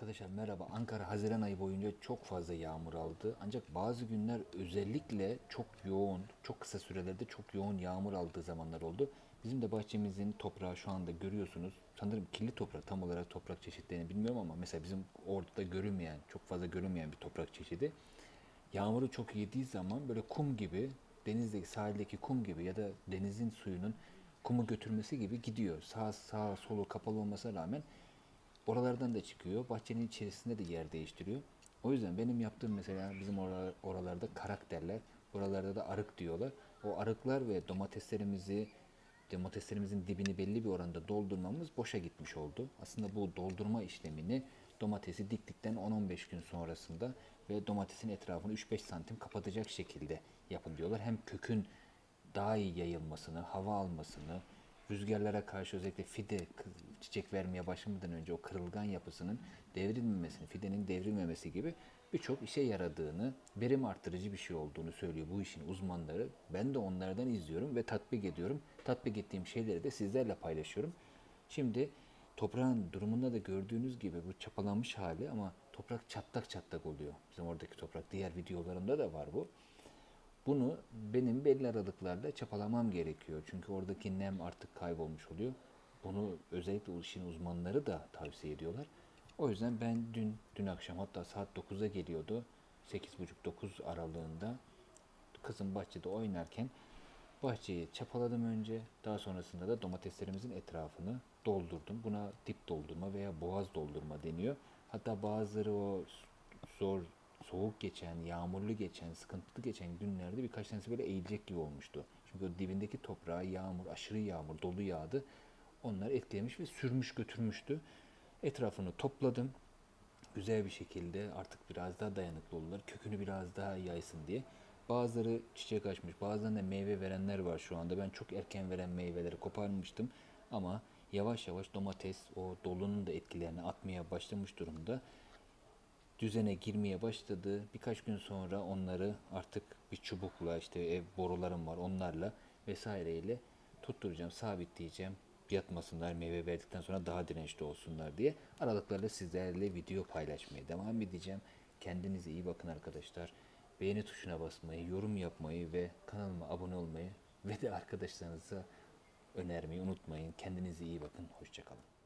Arkadaşlar merhaba. Ankara Haziran ayı boyunca çok fazla yağmur aldı. Ancak bazı günler özellikle çok yoğun, çok kısa sürelerde çok yoğun yağmur aldığı zamanlar oldu. Bizim de bahçemizin toprağı şu anda görüyorsunuz. Sanırım kirli toprak. Tam olarak toprak çeşitlerini bilmiyorum ama mesela bizim orada görünmeyen, çok fazla görünmeyen bir toprak çeşidi. Yağmuru çok yediği zaman böyle kum gibi, denizdeki sahildeki kum gibi ya da denizin suyunun kumu götürmesi gibi gidiyor. Sağ sağ solu kapalı olmasına rağmen oralardan da çıkıyor. Bahçenin içerisinde de yer değiştiriyor. O yüzden benim yaptığım mesela bizim oralar, oralarda karak derler. Oralarda da arık diyorlar. O arıklar ve domateslerimizi domateslerimizin dibini belli bir oranda doldurmamız boşa gitmiş oldu. Aslında bu doldurma işlemini domatesi diktikten 10-15 gün sonrasında ve domatesin etrafını 3-5 santim kapatacak şekilde yapın diyorlar. Hem kökün daha iyi yayılmasını, hava almasını, rüzgarlara karşı özellikle fide çiçek vermeye başlamadan önce o kırılgan yapısının devrilmemesini, fidenin devrilmemesi gibi birçok işe yaradığını, verim arttırıcı bir şey olduğunu söylüyor bu işin uzmanları. Ben de onlardan izliyorum ve tatbik ediyorum. Tatbik ettiğim şeyleri de sizlerle paylaşıyorum. Şimdi toprağın durumunda da gördüğünüz gibi bu çapalanmış hali ama toprak çatlak çatlak oluyor. Bizim oradaki toprak diğer videolarımda da var bu. Bunu benim belli aralıklarla çapalamam gerekiyor. Çünkü oradaki nem artık kaybolmuş oluyor. Bunu özellikle işin uzmanları da tavsiye ediyorlar. O yüzden ben dün dün akşam hatta saat 9'a geliyordu. 8.30-9 aralığında kızım bahçede oynarken bahçeyi çapaladım önce. Daha sonrasında da domateslerimizin etrafını doldurdum. Buna dip doldurma veya boğaz doldurma deniyor. Hatta bazıları o zor soğuk geçen, yağmurlu geçen, sıkıntılı geçen günlerde birkaç tanesi böyle eğilecek gibi olmuştu. Çünkü o dibindeki toprağa yağmur, aşırı yağmur, dolu yağdı. Onlar etkilemiş ve sürmüş götürmüştü. Etrafını topladım. Güzel bir şekilde artık biraz daha dayanıklı oldular. Kökünü biraz daha yaysın diye. Bazıları çiçek açmış, bazılarında meyve verenler var şu anda. Ben çok erken veren meyveleri koparmıştım. Ama yavaş yavaş domates o dolunun da etkilerini atmaya başlamış durumda düzene girmeye başladı. Birkaç gün sonra onları artık bir çubukla işte ev borularım var onlarla vesaireyle tutturacağım, sabitleyeceğim. Yatmasınlar meyve verdikten sonra daha dirençli olsunlar diye aralıklarla sizlerle video paylaşmaya devam edeceğim. Kendinize iyi bakın arkadaşlar. Beğeni tuşuna basmayı, yorum yapmayı ve kanalıma abone olmayı ve de arkadaşlarınıza önermeyi unutmayın. Kendinize iyi bakın. Hoşçakalın.